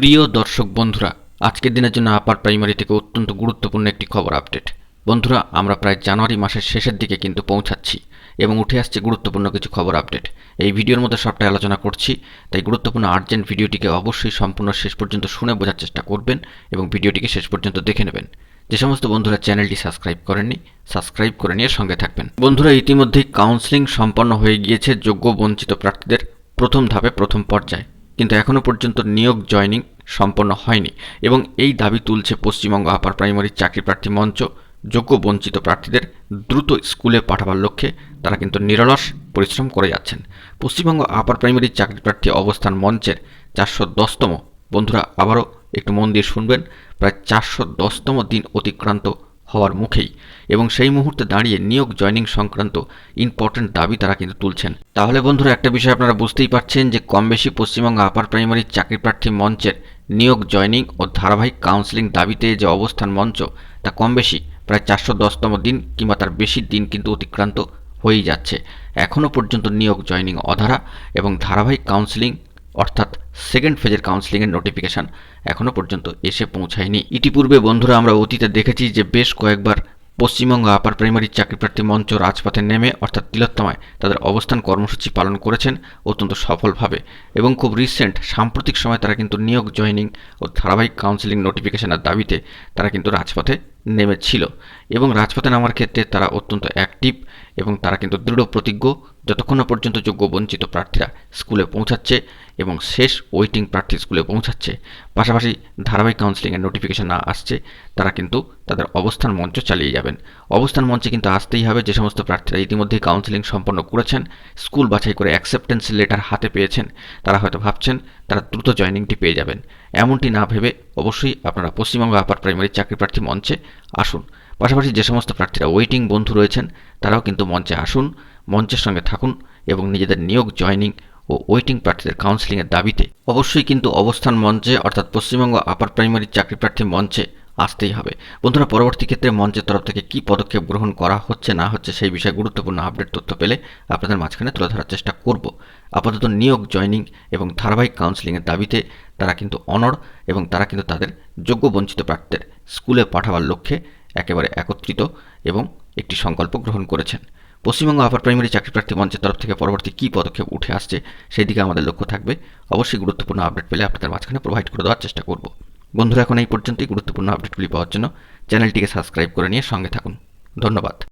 প্রিয় দর্শক বন্ধুরা, আজকের দিনের জন্য আপার প্রাইমারি থেকে অত্যন্ত গুরুত্বপূর্ণ একটি খবর আপডেট। বন্ধুরা, আমরা প্রায় জানুয়ারি মাসের শেষের দিকে কিন্তু পৌঁছাচ্ছি এবং উঠে আসছে গুরুত্বপূর্ণ কিছু খবর আপডেট। এই ভিডিওর মধ্যে সবটাই আলোচনা করছি, তাই গুরুত্বপূর্ণ আর্জেন্ট ভিডিওটিকে অবশ্যই সম্পূর্ণ শেষ পর্যন্ত শুনে বোঝার চেষ্টা করবেন এবং ভিডিওটিকে শেষ পর্যন্ত দেখে নেবেন। যে সমস্ত বন্ধুরা চ্যানেলটি সাবস্ক্রাইব করেননি, সাবস্ক্রাইব করে নিয়ে সঙ্গে থাকবেন। বন্ধুরা, ইতিমধ্যেই কাউন্সেলিং সম্পন্ন হয়ে গিয়েছে যোগ্য বঞ্চিত প্রার্থীদের প্রথম ধাপে প্রথম পর্যায়ে। কিন্তু এখনও পর্যন্ত নিয়োগ জয়নিং সম্পন্ন হয়নি এবং এই দাবি তুলছে পশ্চিমবঙ্গ আপার প্রাইমারি চাকরি প্রার্থী মঞ্চ। যোগ্য বঞ্চিত প্রার্থীদের দ্রুত স্কুলে পাঠাবার লক্ষ্যে তারা কিন্তু নিরলস পরিশ্রম করে যাচ্ছেন। পশ্চিমবঙ্গ আপার প্রাইমারি চাকরি প্রার্থী অবস্থান মঞ্চের চারশো দশতম। বন্ধুরা আবারও একটু মন দিয়ে শুনবেন। প্রায় চারশো দশতম দিন অতিক্রান্ত হওয়ার মুখেই এবং সেই মুহূর্তে দাঁড়িয়ে নিয়োগ জয়নিং সংক্রান্ত ইম্পর্ট্যান্ট দাবি তারা কিন্তু তুলছেন। তাহলে বন্ধুরা, একটা বিষয় আপনারা বুঝতেই পারছেন যে কম বেশি পশ্চিমবঙ্গ আপার প্রাইমারি চাকরি প্রার্থী মঞ্চের নিয়োগ জয়নিং ও ধারাবাহিক কাউন্সেলিং দাবিতে যে অবস্থান মঞ্চ, তা কম বেশি প্রায় চারশো দশতম দিন কিংবা তার বেশি দিন কিন্তু অতিক্রান্ত হয়েই যাচ্ছে। এখনও পর্যন্ত নিয়োগ জয়নিং অধারা এবং ধারাবাহিক কাউন্সেলিং অর্থাৎ সেকেন্ড ফেজের কাউন্সেলিংয়ের নোটিফিকেশান এখনও পর্যন্ত এসে পৌঁছায়নি। ইতিপূর্বে বন্ধুরা আমরা অতীতে দেখেছি যে বেশ কয়েকবার পশ্চিমবঙ্গ আপার প্রাইমারি চাকরিপ্রার্থী মঞ্চ রাজপথে নেমে, অর্থাৎ তিলোত্তমায়, তাদের অবস্থান কর্মসূচি পালন করেছেন অত্যন্ত সফলভাবে এবং খুব রিসেন্ট সাম্প্রতিক সময় তারা কিন্তু নিয়োগ জয়নিং ও ধারাবাহিক কাউন্সেলিং নোটিফিকেশনের দাবিতে তারা কিন্তু রাজপথে নেমেছিল এবং রাজপথে নামার ক্ষেত্রে তারা অত্যন্ত অ্যাক্টিভ এবং তারা কিন্তু দৃঢ় প্রতিজ্ঞ যতক্ষণ না পর্যন্ত যোগ্য বঞ্চিত প্রার্থীরা স্কুলে পৌঁছাচ্ছে এবং শেষ ওয়েটিং প্রার্থী স্কুলে পৌঁছাচ্ছে। পাশাপাশি ধারাবাহিক কাউন্সিলিংয়ের নোটিফিকেশন না আসছে, তারা কিন্তু তাদের অবস্থান মঞ্চ চালিয়ে যাবেন। অবস্থান মঞ্চে কিন্তু আসতেই হবে, যে সমস্ত প্রার্থীরা ইতিমধ্যেই কাউন্সিলিং সম্পন্ন করেছেন স্কুল বাছাই করে অ্যাকসেপ্টেন্স লেটার হাতে পেয়েছেন, তারা হয়তো ভাবছেন তারা দ্রুত জয়নিংটি পেয়ে যাবেন। এমনটি না ভেবে অবশ্যই আপনারা পশ্চিমবঙ্গ আপার প্রাইমারি চাকরি প্রার্থী মঞ্চে আসুন। পাশাপাশি যে সমস্ত প্রার্থীরা ওয়েটিং বন্ধু রয়েছেন, তারাও কিন্তু মঞ্চে আসুন, মঞ্চের সঙ্গে থাকুন এবং নিজেদের নিয়োগ জয়নিং ও ওয়েটিং প্রার্থীদের কাউন্সেলিংয়ের দাবিতে। অবশ্যই কিন্তু অবস্থান মঞ্চে, অর্থাৎ পশ্চিমবঙ্গ আপার প্রাইমারি চাকরি প্রার্থী মঞ্চে আসতেই হবে। বন্ধুরা, পরবর্তী ক্ষেত্রে মঞ্চের তরফ থেকে কী পদক্ষেপ গ্রহণ করা হচ্ছে, না হচ্ছে, সেই বিষয়ে গুরুত্বপূর্ণ আপডেট তথ্য পেলে আপনাদের মাঝখানে তুলে ধরার চেষ্টা করব। আপাতত নিয়োগ জয়নিং এবং ধারাবাহিক কাউন্সেলিংয়ের দাবিতে তারা কিন্তু অনড় এবং তারা কিন্তু তাদের যোগ্য বঞ্চিত প্রার্থীদের স্কুলে পাঠাবার লক্ষ্যে একেবারে একত্রিত এবং একটি সংকল্প গ্রহণ করেছেন। পশ্চিমবঙ্গ আপার প্রাইমারি চাকরি প্রার্থী মঞ্চের তরফ থেকে পরবর্তী কী পদক্ষেপ উঠে আসছে সেই দিকে আমাদের লক্ষ্য থাকবে। অবশ্যই গুরুত্বপূর্ণ আপডেট পেলে আপনাদের মাঝখানে প্রোভাইড করে দেওয়ার চেষ্টা করব। বন্ধুরা, এখন এই পর্যন্তই। গুরুত্বপূর্ণ আপডেটগুলি পাওয়ার জন্য চ্যানেলটিকে সাবস্ক্রাইব করে নিয়ে সঙ্গে থাকুন। ধন্যবাদ।